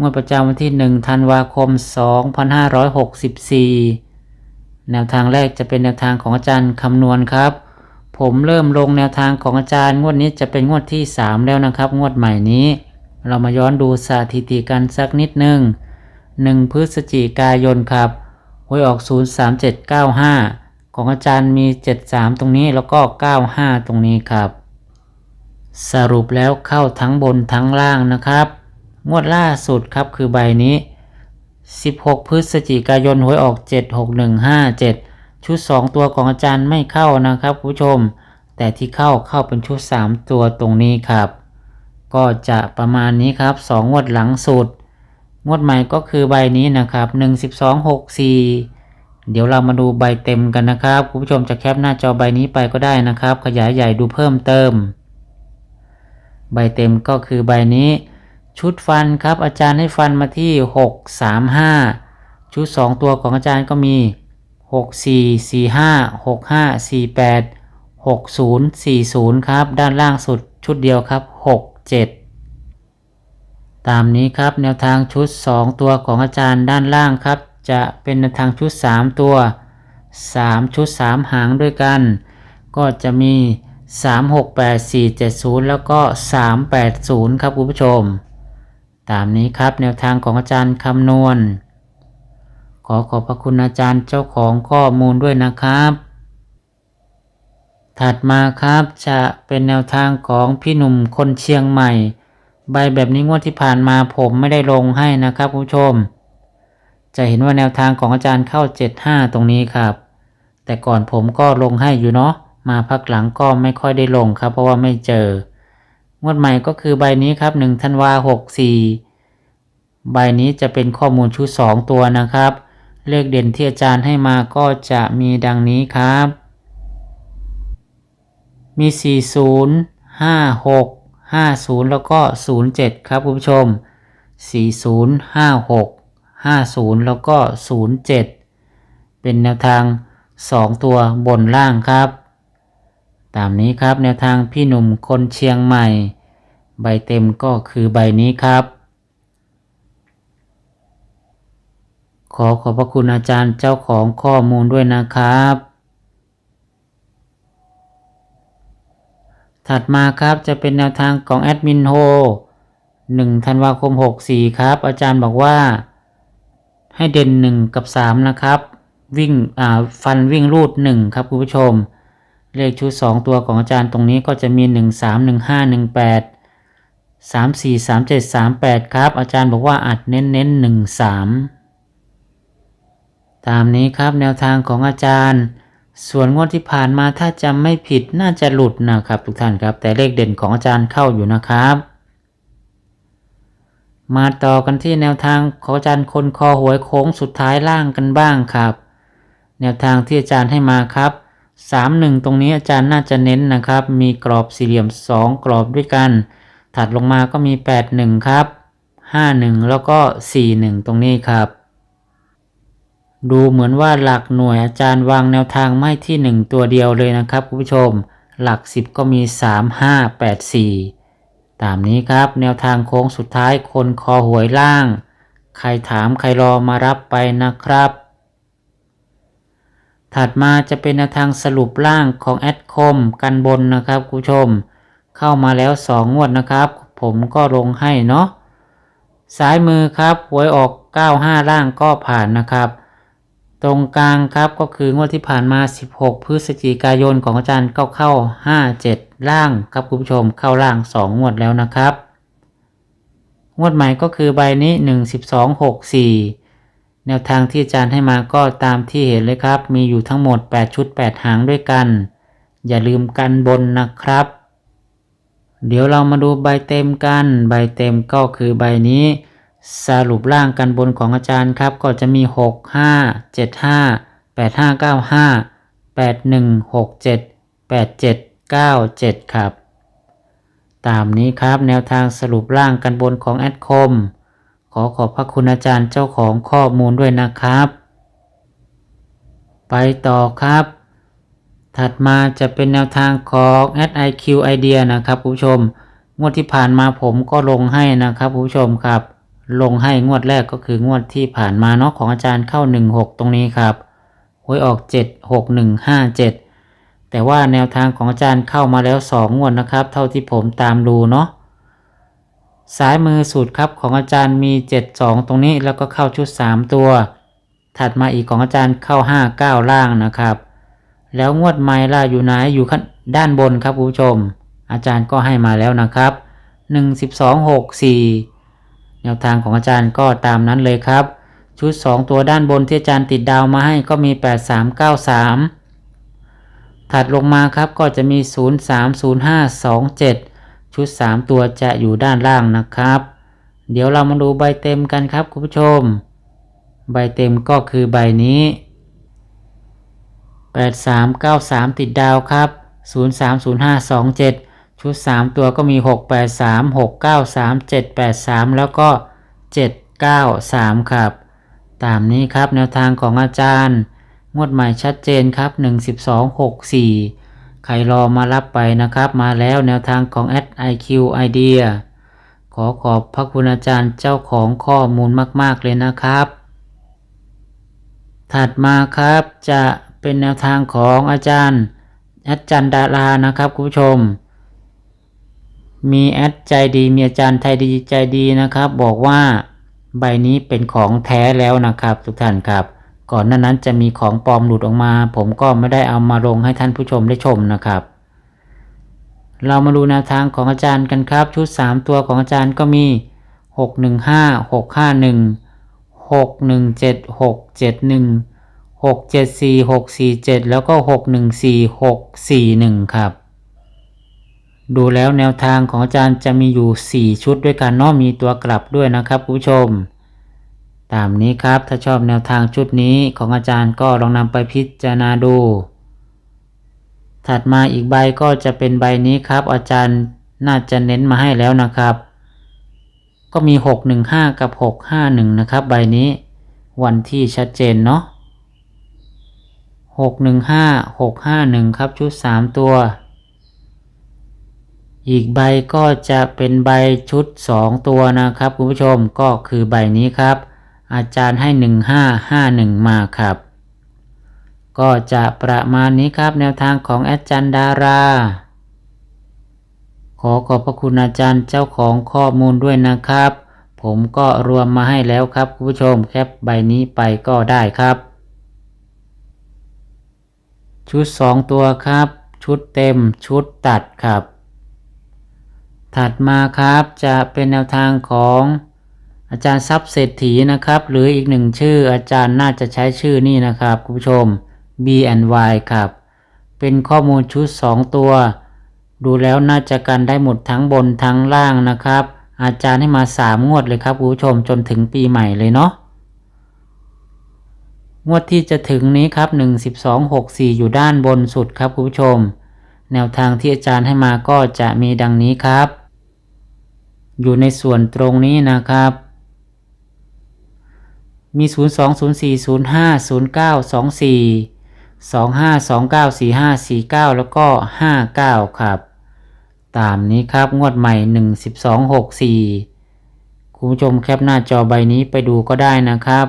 งวดประจำวันที่1ธันวาคม 2564 แนวทางแรกจะเป็นแนวทางของอาจารย์คำนวณครับ ผมเริ่มลงแนวทางของอาจารย์งวดนี้จะเป็นงวดที่ 3 แล้วนะครับ งวดใหม่นี้ เรามาย้อนดูสถิติกันสักนิดนึง1พฤศจิกายนครับหวยออก 03795 ของอาจารย์มี 73 ตรงนี้แล้วก็ 95 ตรงนี้ครับ สรุปแล้วเข้าทั้งบนทั้งล่างนะครับ งวดล่าสุดครับคือใบนี้ 16 พฤศจิกายนหวยออก 76157 ชุด 2 ตัวของอาจารย์ไม่เข้านะครับผู้ชม แต่ที่เข้าเข้าเป็นชุด 3 ตัวตรงนี้ครับ ก็จะประมาณนี้ครับ 2 งวดหลังสุด งวดใหม่ก็คือใบนี้นะครับ 11264 เดี๋ยวเรามาดูใบเต็มกันนะครับคุณผู้ชมจะแคปหน้าจอใบนี้ไปก็ได้นะครับ ขยายใหญ่ดูเพิ่มเติม ใบเต็มก็คือใบนี้ ชุดฟันครับอาจารย์ให้ฟันมาที่ 6 3 5 ชุด 2 ตัวของอาจารย์ก็มี 6 4 4 5 6 5 4 8 6 0 4 0 ครับ ด้านล่างสุดชุดเดียวครับ 6 7 ตามนี้ครับแนวทางชุด 2 ตัวของอาจารย์ด้านล่างครับ จะเป็นแนวทางชุด 3 ตัว 3 ชุด 3 หางด้วยกัน ก็จะมี 3 6 8 4 7 0 แล้วก็ 3 8 0 ครับคุณผู้ชม ตามนี้ครับแนวทางของอาจารย์คำนวณ ขอขอบพระคุณอาจารย์เจ้าของข้อมูลด้วยนะครับ ถัดมาครับจะเป็นแนวทางของพี่หนุ่มคนเชียงใหม่ ใบแบบนี้งวดที่ผ่านมาผมไม่ได้ลงให้นะครับคุณผู้ชม จะเห็นว่าแนวทางของอาจารย์เข้า 75 ตรงนี้ครับ แต่ก่อนผมก็ลงให้อยู่เนาะมาพักหลังก็ไม่ค่อยได้ลงครับ เพราะว่าไม่เจอ งวดใหม่ก็คือใบนี้ครับ1ธันวา64 ใบนี้จะเป็นข้อมูลชุด 2 ตัวนะครับ เลขเด่นที่อาจารย์ให้มาก็จะมีดังนี้ครับ มี 40 56 50 แล้วก็ 07 ครับคุณผู้ชม 40 56 50 แล้วก็ 07 เป็นแนวทาง 2 ตัวบนล่างครับ ตามนี้ครับแนวทางพี่หนุ่มคนเชียงใหม่ ใบเต็มก็คือใบนี้ครับ ขอขอบพระคุณอาจารย์เจ้าของข้อมูลด้วยนะครับ ถัดมาครับจะเป็นแนวทางของแอดมินโฮ1ธันวาคม 64 ครับ อาจารย์บอกว่า ให้เด่น 1 กับ 3 นะครับ วิ่งอ่าฟันวิ่งรูด 1 ครับคุณผู้ชม เลขชุด 2 ตัวของอาจารย์ตรงนี้ก็จะมี 1 3 1 5 1 8 3 4 3 7 3 8 ครับ อาจารย์บอกว่าอัดเน้นเน้น1 3 ตามนี้ครับแนวทางของอาจารย์ ส่วนงวดที่ผ่านมาถ้าจำไม่ผิดน่าจะหลุดนะครับทุกท่านครับ แต่เลขเด่นของอาจารย์เข้าอยู่นะครับ มาต่อกันที่แนวทางของอาจารย์คนคอหวยโค้งสุดท้ายล่างกันบ้างครับ แนวทางที่อาจารย์ให้มาครับ 3-1 ตรงนี้อาจารย์น่าจะเน้นนะครับ มีกรอบสี่เหลี่ยม 2 กรอบด้วยกัน ถัดลงมาก็มี 8-1 ครับ 5-1 แล้วก็ 4-1 ตรงนี้ครับ ดูเหมือนว่าหลักหน่วยอาจารย์วางแนวทางไม่ที่ 1 ตัวเดียวเลยนะครับคุณผู้ชม หลัก 10 ก็มี 3 5 8 4 ตามนี้ครับ แนวทางโค้งสุดท้ายคนคอหวยล่าง ใครถามใครรอมารับไปนะครับ ถัดมาจะเป็นทางสรุปล่างของแอดคมกันบนนะครับคุณผู้ชม เข้ามาแล้ว 2 งวดนะครับ ผมก็ลงให้เนาะซ้ายมือครับหวยออก 95 ล่างก็ผ่านนะครับ ตรงกลางครับก็คืองวดที่ผ่านมา 16 พฤศจิกายนของอาจารย์ก็เข้า 57 ล่างครับคุณผู้ชมเข้าล่าง 2 งวดแล้วนะครับ งวดใหม่ก็คือใบนี้ 1 12 6 4 แนวทางที่อาจารย์ให้มาก็ตามที่เห็นเลยครับ มีอยู่ทั้งหมด 8 ชุด 8 หางด้วยกัน อย่าลืมกันบนนะครับ เดี๋ยวเรามาดูใบเต็มกัน ใบเต็มก็คือใบนี้ สรุปร่างกันบนของอาจารย์ครับ ก็จะมี 6 5 7 5 8 5 9 5 8 1 6 7 8 7 9 7 ครับ ตามนี้ครับแนวทางสรุปร่างกันบนของแอดคม ขอขอบพระคุณอาจารย์เจ้าของข้อมูลด้วยนะครับ ไปต่อครับ ถัดมาจะเป็นแนวทางของ SIQ Idea นะครับคุณผู้ชม งวดที่ผ่านมาผมก็ลงให้นะครับคุณผู้ชมครับ ลงให้งวดแรกก็คืองวดที่ผ่านมาเนาะของอาจารย์เข้า 16 ตรงนี้ครับหวยออก 76157 แต่ว่าแนวทางของอาจารย์เข้ามาแล้ว 2 งวดนะครับ เท่าที่ผมตามดูเนาะ ซ้ายมือสุดครับของอาจารย์มี 72 ตรงนี้แล้วก็เข้าชุด 3 ตัว ถัดมาอีกของอาจารย์เข้า 5 9 ล่างนะครับ แล้วงวดใหม่ล่ะอยู่ไหนอยู่ขั้นด้านบนครับคุณผู้ชม อาจารย์ก็ให้มาแล้วนะครับ1 12 6 4 แนวทางของอาจารย์ก็ตามนั้นเลยครับ ชุด 2 ตัวด้านบนที่อาจารย์ติดดาวมาให้ก็มี 8 3 9 3 ถัดลงมาครับก็จะมี 0 3 0 5 2 7 ชุด 3 ตัวจะอยู่ด้านล่างนะครับ เดี๋ยวเรามาดูใบเต็มกันครับคุณผู้ชม ใบเต็มก็คือใบนี้ 8393 ติดดาวครับ 030527 ชุด 3 ตัวก็มี 683 693 783 แล้วก็ 793 ครับ ตามนี้ครับแนวทางของอาจารย์ งวดใหม่ชัดเจนครับ 11264 ใครรอมารับไปนะครับ มาแล้วแนวทางของ SIQ Idea ขอขอบพระคุณอาจารย์เจ้าของข้อมูลมาก ๆ เลยนะครับ ถัดมาครับจะเป็นแนวทางของอาจารย์อดจันดารานะครับคุณผู้ชม มีแอดใจดีมีอาจารย์ไทยดีใจดีนะครับ บอกว่าใบนี้เป็นของแท้แล้วนะครับ ทุกท่านครับ ก่อนหน้านั้นจะมีของปลอมหลุดออกมา ผมก็ไม่ได้เอามาลงให้ท่านผู้ชมได้ชมนะครับ เรามาดูแนวทางของอาจารย์กันครับ ชุด 3 ตัวของอาจารย์ก็มี 615 651 617 671 674 647 แล้วก็ 614 641 ครับ ดูแล้วแนวทางของอาจารย์จะมีอยู่ 4 ชุดด้วยกันเนาะมีตัวกลับด้วยนะครับคุณผู้ชม ตามนี้ครับ ถ้าชอบแนวทางชุดนี้ของอาจารย์ก็ลองนำไปพิจารณาดู ถัดมาอีกใบก็จะเป็นใบนี้ครับ อาจารย์น่าจะเน้นมาให้แล้วนะครับ ก็มี 615 กับ 651 นะครับ ใบนี้ วันที่ชัดเจนเนาะ615 651 ครับชุด 3 ตัว อีกใบก็จะเป็นใบชุด 2 ตัวนะครับคุณผู้ชมก็คือใบนี้ครับ อาจารย์ให้ 1551 มาครับ ก็จะประมาณนี้ครับแนวทางของแอดจันดารา ขอขอบพระคุณอาจารย์เจ้าของข้อมูลด้วยนะครับ ผมก็รวมมาให้แล้วครับคุณผู้ชมแคปใบนี้ไปก็ได้ครับ ชุด 2 ตัวครับ ชุดเต็มชุดตัดครับ ถัดมาครับจะเป็นแนวทางของ อาจารย์ทรัพย์เศรษฐีนะครับ หรืออีกหนึ่งชื่ออาจารย์น่าจะใช้ชื่อนี่นะครับคุณผู้ชม B and Y ครับ เป็นข้อมูลชุด 2 ตัว ดูแล้วน่าจะกันได้หมดทั้งบนทั้งล่างนะครับ อาจารย์ให้มา 3 งวดเลยครับคุณผู้ชมจนถึงปีใหม่เลยเนาะงวดที่จะถึงนี้ครับ 1 12 6 4 อยู่ด้านบนสุดครับคุณผู้ชม แนวทางที่อาจารย์ให้มาก็จะมีดังนี้ครับ อยู่ในส่วนตรงนี้นะครับ มี 0 2 0 4 0 5 0 9 2 4 2 5 2 9 4 5 4 9 แล้วก็ 59 ครับ ตามนี้ครับงวดใหม่ 1 12 6 4 คุณผู้ชมแคปหน้าจอใบนี้ไปดูก็ได้นะครับ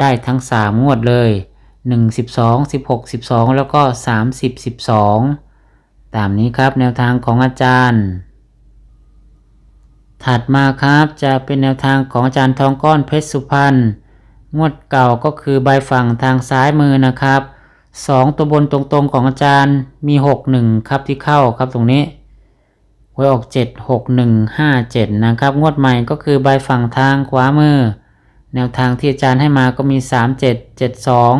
ได้ทั้ง 3 งวดเลย 1 12 16 12 แล้วก็ 30 12 ตามนี้ครับแนวทางของอาจารย์ ถัดมาครับจะเป็นแนวทางของอาจารย์ทองก้อนเพชรสุพรรณ งวดเก่าก็คือใบฝั่งทางซ้ายมือนะครับสองตัวบนตรงๆของอาจารย์มีหกหนึ่งครับที่เข้าครับตรงนี้หวยออกเจ็ดหกหนึ่งห้าเจ็ดนะครับ งวดใหม่ก็คือใบฝั่งทางขวามือ แนวทางที่อาจารย์ให้มาก็มีสามเจ็ดเจ็ดสอง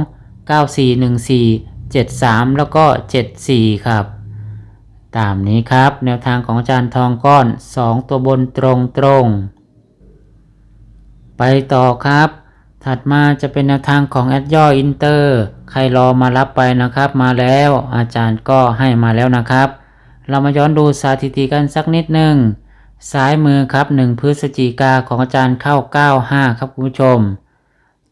เก้าสี่หนึ่งสี่เจ็ดสามแล้วก็เจ็ดสี่ครับ ตามนี้ครับ แนวทางของอาจารย์ทองก้อน 2 ตัวบนตรงตรงไปต่อครับ ถัดมาจะเป็นแนวทางของแอดย่ออินเตอร์ ใครรอมารับไปนะครับ มาแล้วอาจารย์ก็ให้มาแล้วนะครับ เรามาย้อนดูสถิติกันสักนิดหนึ่งซ้ายมือครับ 1 พฤศจิกาของอาจารย์เข้า 95 ครับคุณผู้ชม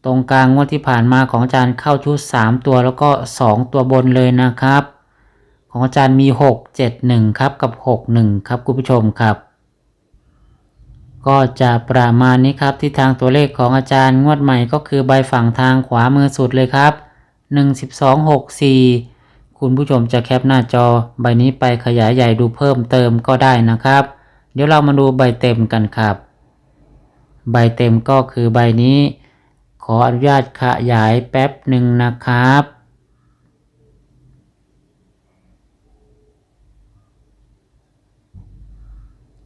ตรงกลางงวดที่ผ่านมาของอาจารย์เข้าชุด 3 ตัวแล้วก็ 2 ตัวบนเลยนะครับ ของอาจารย์มี 6 7 1 ครับกับ 6 1 ครับคุณผู้ชมครับ ก็จะประมาณนี้ครับที่ทางตัวเลขของอาจารย์งวดใหม่ก็คือใบฝั่งทางขวามือสุดเลยครับ 1 12 6 4 คุณผู้ชมจะแคปหน้าจอ ใบนี้ไปขยายใหญ่ดูเพิ่มเติมก็ได้นะครับ เดี๋ยวเรามาดูใบเต็มกันครับ ใบเต็มก็คือใบนี้ ขออนุญาตขยายแป๊บหนึ่งนะครับ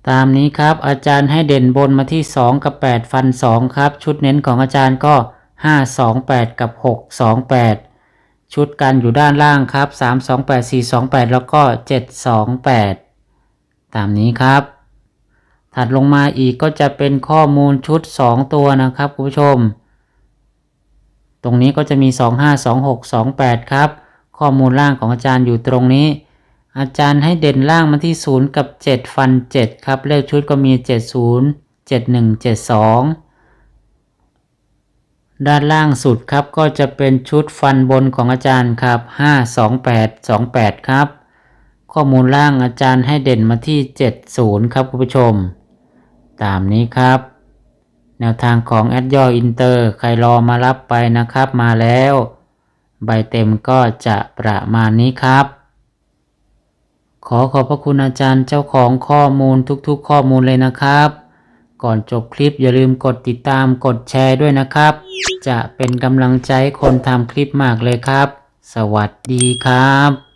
ตามนี้ครับอาจารย์ให้เด่นบนมาที่ 2 กับ 8 ฟัน 2 ครับ ชุดเน้นของอาจารย์ก็ 5 2 8 กับ 6 2 8 ชุดกันอยู่ด้านล่างครับ 3 2 8 4 2 8 แล้วก็ 7 2 8 ตามนี้ครับ ถัดลงมาอีกก็จะเป็นข้อมูลชุด 2 ตัวนะครับคุณผู้ชม ตรงนี้ก็จะมี 2 5 2 6 2 8 ครับ ข้อมูลล่างของอาจารย์อยู่ตรงนี้ อาจารย์ให้เด่นล่างมาที่ 0 กับ 7 ฟัน 7 ครับ เลขชุดก็มี 70 71 72 ด้านล่างสุดครับก็จะเป็นชุดฟันบนของอาจารย์ครับ 528 28 ครับ ข้อมูลล่างอาจารย์ให้เด่นมาที่ 70 ครับคุณผู้ชม ตามนี้ครับ แนวทางของแอดย่ออินเตอร์ใครรอมารับไปนะครับมาแล้ว ใบเต็มก็จะประมาณนี้ครับ ขอขอบพระคุณอาจารย์เจ้าของข้อมูลทุกๆ ข้อมูลเลยนะครับ ก่อนจบคลิปอย่าลืมกดติดตามกดแชร์ด้วยนะครับ จะเป็นกำลังใจคนทำคลิปมากเลยครับ สวัสดีครับ